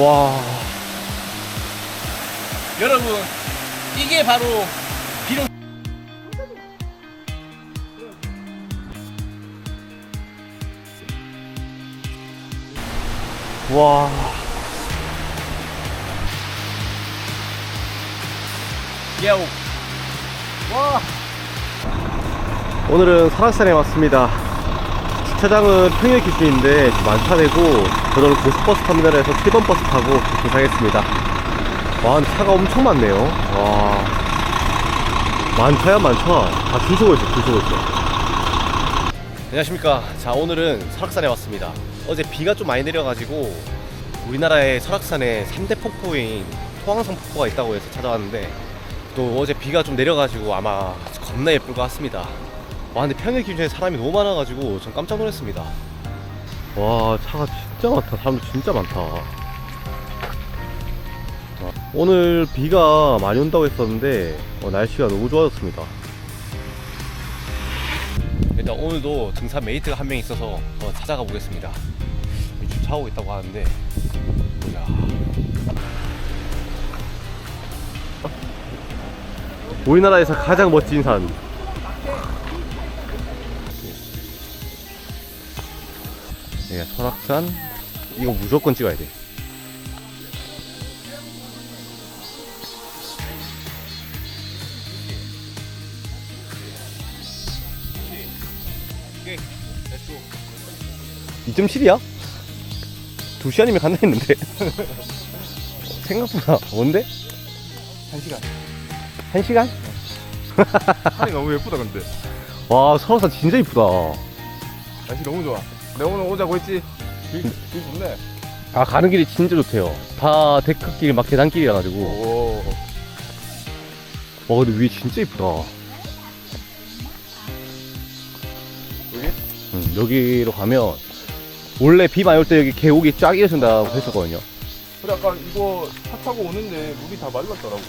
와. 여러분 이게 바로 비룡 와. 야오 와. 오늘은 설악산에 왔습니다. 주차장은 평일 기준인데 만차되고 저는 고속버스 터미널에서 7번 버스 타고 도착했습니다. 와, 차가 엄청 많네요. 와. 많차야 많차. 다줄 서고 있어, 줄 서고 있어. 안녕하십니까. 자, 오늘은 설악산에 왔습니다. 어제 비가 좀 많이 내려가지고 우리나라의 설악산에 3대 폭포인 토왕산 폭포가 있다고 해서 찾아왔는데 또 어제 비가 좀 내려가지고 아마 겁나 예쁠 것 같습니다. 와 근데 평일 기준에 사람이 너무 많아가지고 전 깜짝 놀랐습니다. 와 차가 진짜 많다. 사람도 진짜 많다. 와, 오늘 비가 많이 온다고 했었는데 어, 날씨가 너무 좋아졌습니다. 일단 오늘도 등산 메이트가 한 명 있어서 어, 찾아가 보겠습니다. 주차하고 있다고 하는데 이야. 우리나라에서 가장 멋진 산. 예, 설악산. 이거 무조건 찍어야 돼. 오케이 렛츠고 2.7이야? 2시간이면 간다 했는데. 생각보다 뭔데? 한 시간 1시간? 산이 너무 예쁘다 근데 와, 설악산 진짜 이쁘다. 날씨 너무 좋아 내가 오늘 오자고 했지 길, 길 좋네 아, 가는 길이 진짜 좋대요. 다 데크길, 막 계단길이라 가지고. 오 와, 근데 위에 진짜 이쁘다. 여기? 응, 여기로 가면 원래 비 많이 올 때 여기 계곡이 쫙 이어진다고 했었거든요. 그래 아까 이거 차 타고 오는데 물이 다 말랐더라고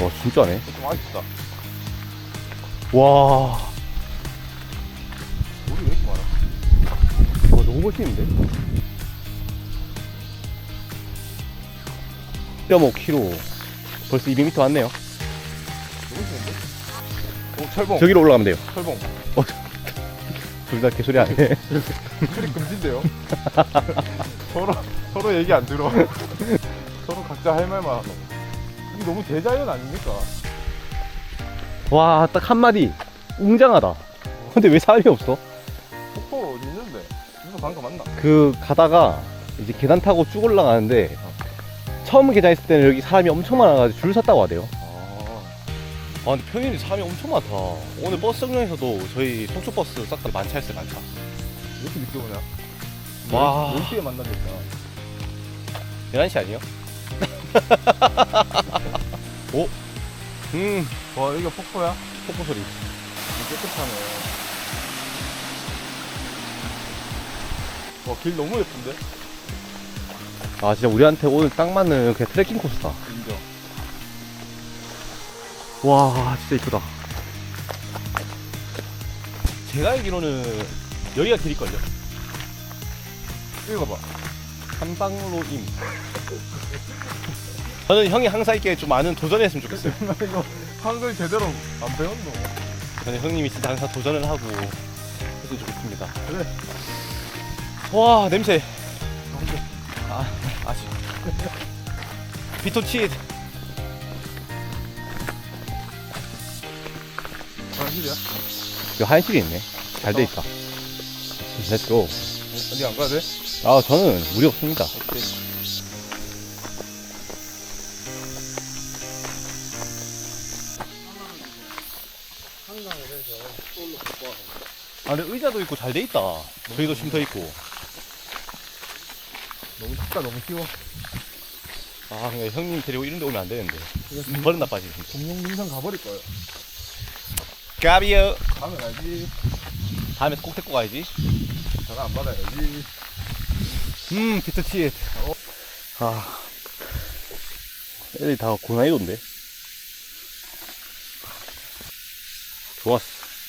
와 진짜네. 좀 아쉽다 와, 너무 멋있는데? 1.5km. 벌써 200m 왔네요. 오 철봉 저기로 올라가면 돼요. 철봉 둘다 개소리 안 해. 술이 금지인데요 서로 서로 얘기 안 들어 서로 각자 할 말만 하고 이게 너무 대자연 아닙니까? 와, 딱 한마디. 웅장하다. 근데 왜 사람이 없어? 폭포 어디 있는데? 이거 방금 맞나? 그 가다가 이제 계단 타고 쭉 올라가는데 처음 계단 있을 때는 여기 사람이 엄청 많아가지고 줄 섰다고 하대요. 아 아 근데 평일에 사람이 엄청 많다 오늘 버스 정류장에서도 저희 송초버스 싹 다 만차였어요 만차 왜 이렇게 늦게 오냐? 와. 10시에 만나겠다 11시 아니에요? 오? 음 와 여기가 폭포야? 폭포 소리 깨끗하네 와 길 너무 예쁜데? 아 진짜 우리한테 오늘 딱 맞는 그냥 트레킹 코스다. 인정. 와 진짜 이쁘다. 제가 알기로는 여기가 길일걸요? 읽어봐. 한방로임. 저는 형이 항상 이렇게 좀 많은 도전했으면 좋겠어요. 나 이거 한글 제대로 안 배웠노. 저는 형님이 진짜 항상 도전을 하고 했으면 좋겠습니다. 그래. 와 냄새. 아 아직. 비토치. 사실이야? 이 한실이 있네. 잘 돼 있다. 렛츠고. 어디 안 가야 돼? 아 저는 무리 없습니다. 오케이 아 근데 의자도 있고 잘 돼 있다. 저기도 쉼터 있고. 너무 쉽다 너무 쉬워 아 근데 형님 데리고 이런 데 오면 안 되는데. 버릇 나빠지. 공룡 능선 가버릴 거예요 까비요. 가면 알지 다음에 꼭 데리고 가야지. 전화 안 받아야지 음 비토치. 아. 애들이 다 고난이도인데. 좋았어.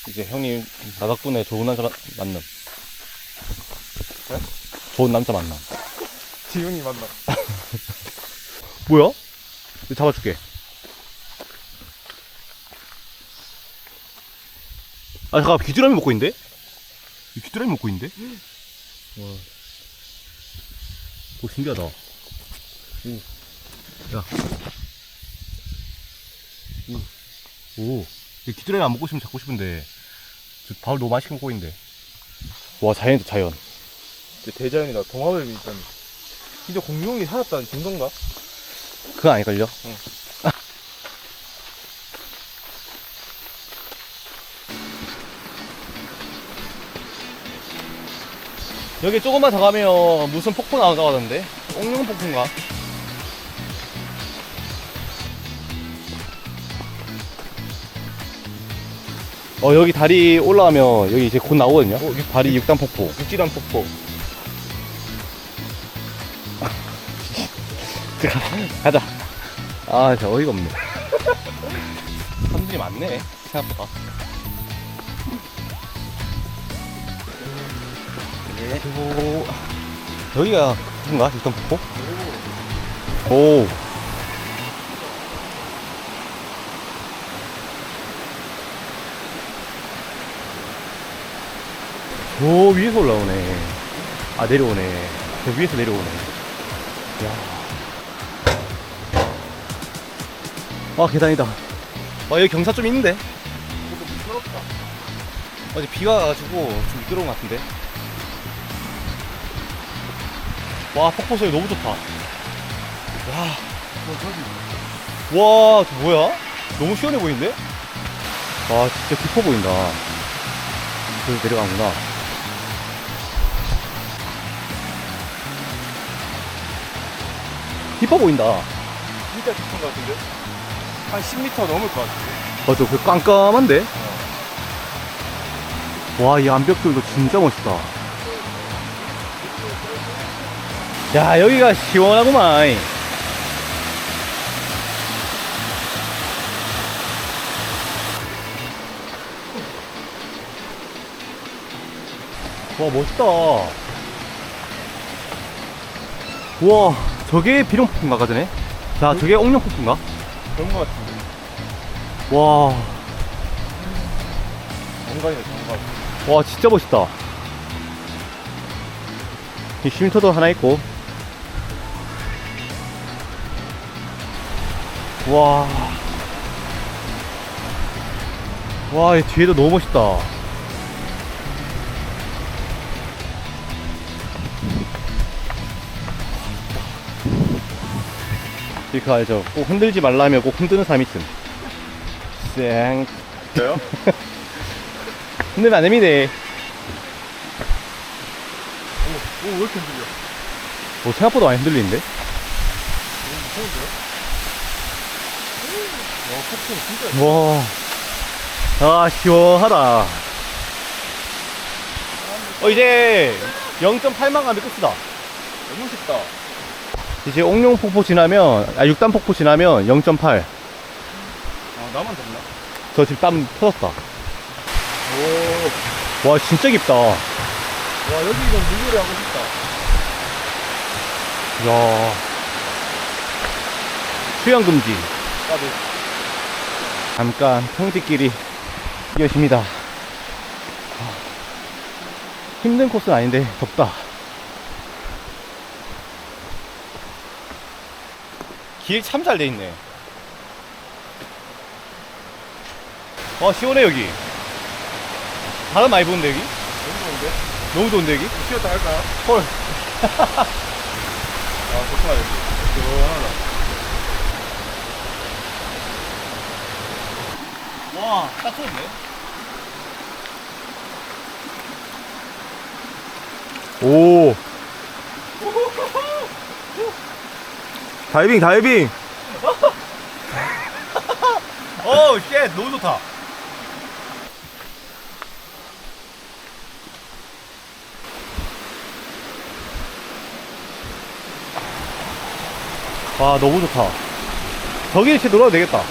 이제 형님 나 덕분에 좋은 남자 마- 만남. 네? 좋은 남자 만남. 지훈이 만나 뭐야? 이거 잡아줄게. 아, 잠깐, 귀뚜라미 먹고 있는데? 이 귀뚜라미 먹고 있는데? 와. 오, 신기하다. 오. 야. 오. 오. 이 귀뚜라미 안 먹고 싶으면 잡고 싶은데. 저 밥을 너무 맛있게 먹고 있는데. 와, 자연이다, 자연. 대자연이다. 동화뱀이 일단. 진짜 공룡이 살았다는 증거인가? 그건 아닐걸요? 여기 조금만 더 가면 무슨 폭포 나온다고 하던데? 옥룡 폭포인가? 어 여기 다리 올라가면 여기 이제 곧 나오거든요 어, 육- 다리 육단 폭포 육지단 폭포. 가자. 아, 저 어이가 없네. 사람들이 많네, 생각보다. 그리고, 여기가 그건가? 육단 폭포? 오. 저 위에서 올라오네. 아, 내려오네. 저 위에서 내려오네. 야. 아 계단이다. 와 여기 경사 좀 있는데. 어제 비가 와가지고 좀 미끄러운 것 같은데. 와 폭포 소리 너무 좋다. 와. 와, 저 뭐야? 너무 시원해 보이는데? 와, 진짜 깊어 보인다. 그래서 내려가는구나. 깊어 보인다. 진짜 깊은 것 같은데? 한 10m 넘을 것 같은데? 맞아, 그 깜깜한데? 와, 이 암벽들도 진짜 멋있다. 야, 여기가 시원하구만. 와, 멋있다. 우와, 저게 비룡폭포인가, 아까? 자, 저게 옥룡폭포인가? 그런 것 같은데. 와. 정관이네, 정관. 와 진짜 멋있다 이 쉼터도 하나 있고 와. 와, 이 뒤에도 너무 멋있다. 이거 알죠? 꼭 흔들지 말라며 꼭 흔드는 사람이 있음. 쌩. 저요? 흔들면 안 됩니다. 오, 왜 이렇게 흔들려? 오, 생각보다 많이 흔들리는데? 너무 무서운데요? 와, 폭풍 진짜. 와, 아, 시원하다. 어, 이제 0.8만 가면 끝이다. 너무 쉽다. 이제 옥룡 폭포 지나면, 아, 육단폭포 지나면 0.8. 아, 나만 덥나? 저 지금 땀 터졌다. 오. 와, 진짜 깊다. 와, 여기 이건 물놀이 하고 싶다. 야 수영 금지. 나도. 잠깐 평지끼리 뛰어십니다. 힘든 코스는 아닌데 덥다. 길 참 잘 돼 있네. 와 시원해 여기. 바람 많이 부는데 여기? 너무 좋은데? 너무 좋은데 여기? 쉬었다 할까요? 헐. 아, 좋다, 여기. 시원하다. 와, 딱 좋은데? 오. 다이빙, 다이빙! 어, 쉣, 너무 좋다. 와, 너무 좋다. 저기 이렇게 놀아도 되겠다.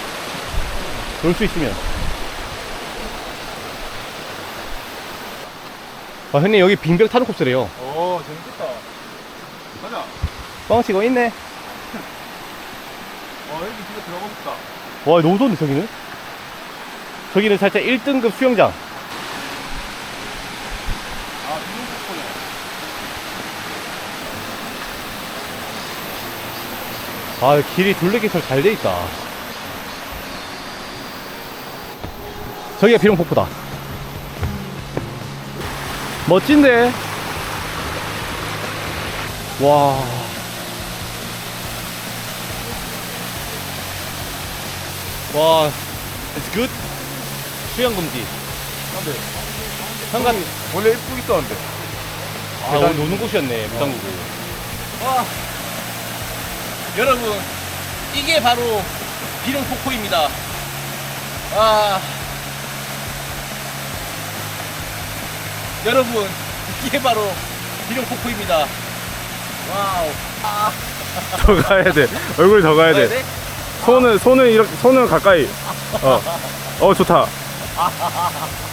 놀 수 있으면. 아, 형님, 여기 빙벽 타는 코스래요. 오, 재밌겠다. 가자. 뻥치고 있네. 진짜 들어가고 싶다. 와 너무 좋은데 저기는? 저기는 살짝 1등급 수영장 아, 비용 폭포네. 아 길이 둘레기처럼 잘 돼 있다 저기가 비룡폭포다 멋진데 와 와, it's good. 수영 금지. 근데 현관, 원래 입구 있었는데. 아, 오늘 노는 곳이었네, 무당구고. 와, 여러분, 이게 바로 비룡 폭포입니다. 와, 여러분, 이게 바로 비룡 폭포입니다. 와우. 아, 더 가야 돼. 얼굴 더 가야 돼. 돼? 손은 손은 이렇게 손은 가까이. 어. 어 좋다.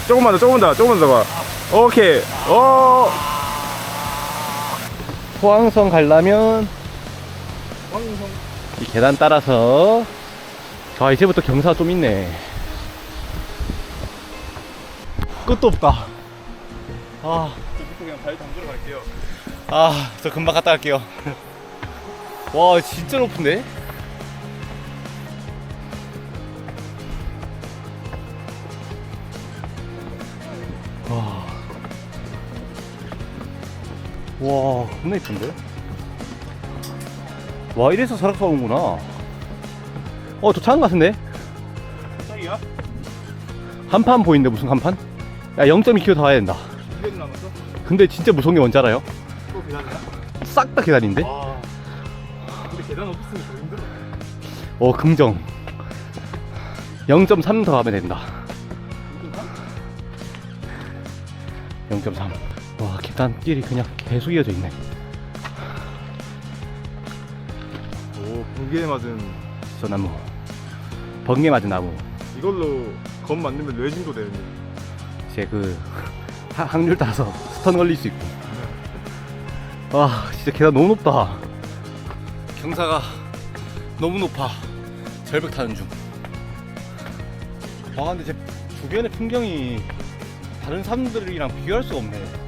조금만 더 조금 더 조금 더 가. 오케이. 어. 포항성 황성. 이 계단 따라서 아 이제부터 경사가 좀 있네 끝도 없다 아 그냥 발 담그러 갈게요. 아, 저 금방 갔다 갈게요. 와, 진짜 높은데? 와, 겁나 이쁜데? 와, 이래서 설악산 오는구나. 어, 도착한 것 같은데? 짝이야? 한판 보이는데, 무슨 한판? 야, 0.2km 더 가야 된다. 200 남았어? 근데 진짜 무서운 게 뭔지 알아요? 또 계단이야? 싹 다 계단인데? 와. 근데 계단 없으면 더 힘들어. 어 긍정 0.3 더 가면 된다 0.3와 계단길이 그냥 계속 이어져 있네. 오, 붕괴에 맞은 저 나무. 번개 맞은 나무. 이걸로 검 만들면 뇌진도 되는. 이제 그 하- 확률 따라서 스턴 걸릴 수 있고. 와 진짜 계단 너무 높다. 경사가 너무 높아. 절벽 타는 중와 근데 제 주변의 풍경이 다른 사람들이랑 비교할 수가 없네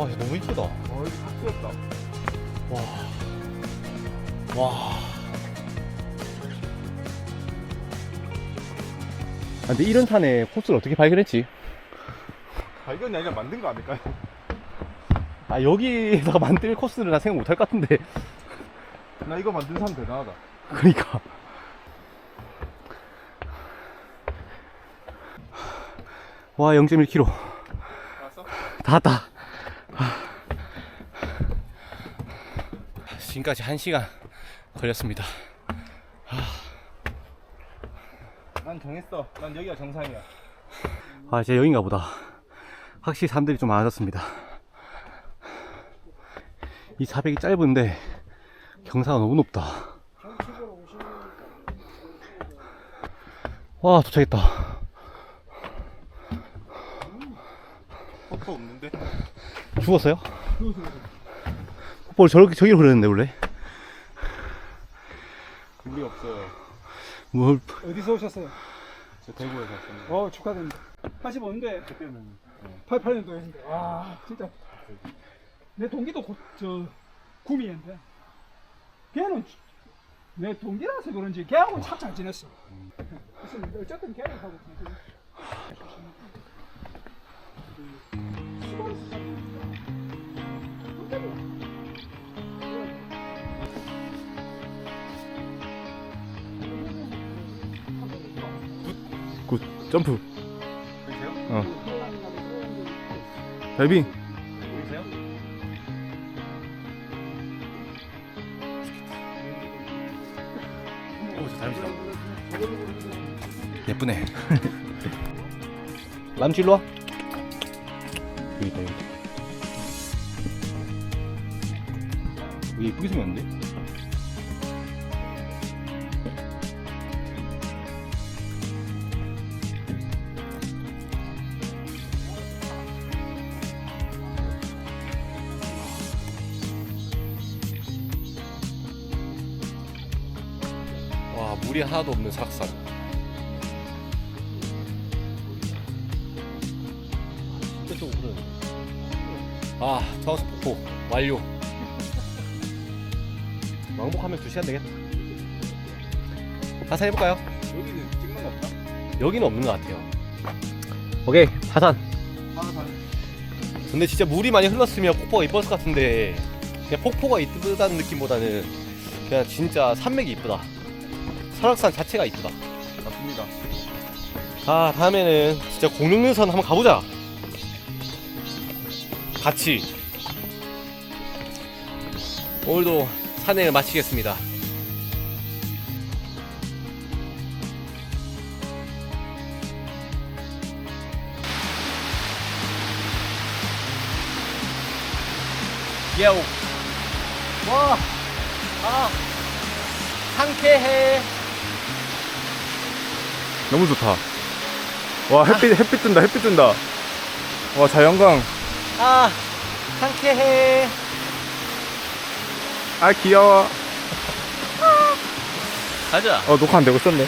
와 진짜 너무 이쁘다 어, 여기 탁 트였다. 와. 와. 아, 근데 이런 산에 코스를 어떻게 발견했지? 발견이 아니라 만든 거 아닐까요? 아, 여기에다가 만들 코스를 나 생각 못 할 것 같은데. 나 이거 만든 사람 대단하다. 그러니까. 와, 0.1km. 알았어? 다 왔다. 지금까지 1시간 걸렸습니다. 난 정했어. 난 여기가 정상이야. 아, 이제 여긴가 보다. 확실히 사람들이 좀 많아졌습니다. 이 400이 짧은데 경사가 너무 높다. 와, 도착했다. 퍼퍼 없는데? 죽었어요? 뭘 저렇게 저기로 흐르는데 원래? 물이 없어요. 뭘 어디서 오셨어요? 저 대구에서 왔습니다. 어 축하드립니다. 85인데 그때는 88년도에 와 진짜 내 동기도 고, 저 구미인데 걔는 내 동기라서 그런지 걔하고 참 잘 지냈어. 그래서 어쨌든 걔를 하고 지냈어. 점프. 보이세요? 어. 다이빙. 보이세요? 오, 저 닮으시다. 예쁘네. 람쥐 일로 와. 물이 하나도 없는 설악산 아 저항성 폭포 완료 왕복하면 2시간 되겠다 하산 해볼까요? 여기는 찍는 거 없나? 여기는 없는 것 같아요 오케이 하산 하산. 근데 진짜 물이 많이 흘렀으면 폭포가 이뻤을 것 같은데 그냥 폭포가 이쁘다는 느낌보다는 그냥 진짜 산맥이 이쁘다 설악산 자체가 이쁘다. 맞습니다. 아 다음에는 진짜 공룡능선 한번 가보자. 같이. 오늘도 산행을 마치겠습니다. 야오. 와, 아, 상쾌해. 너무 좋다. 와 햇빛 햇빛 뜬다 햇빛 뜬다. 와 자연광. 아, 상쾌해. 아 귀여워. 가자. 어 녹화 안 되고 있었네.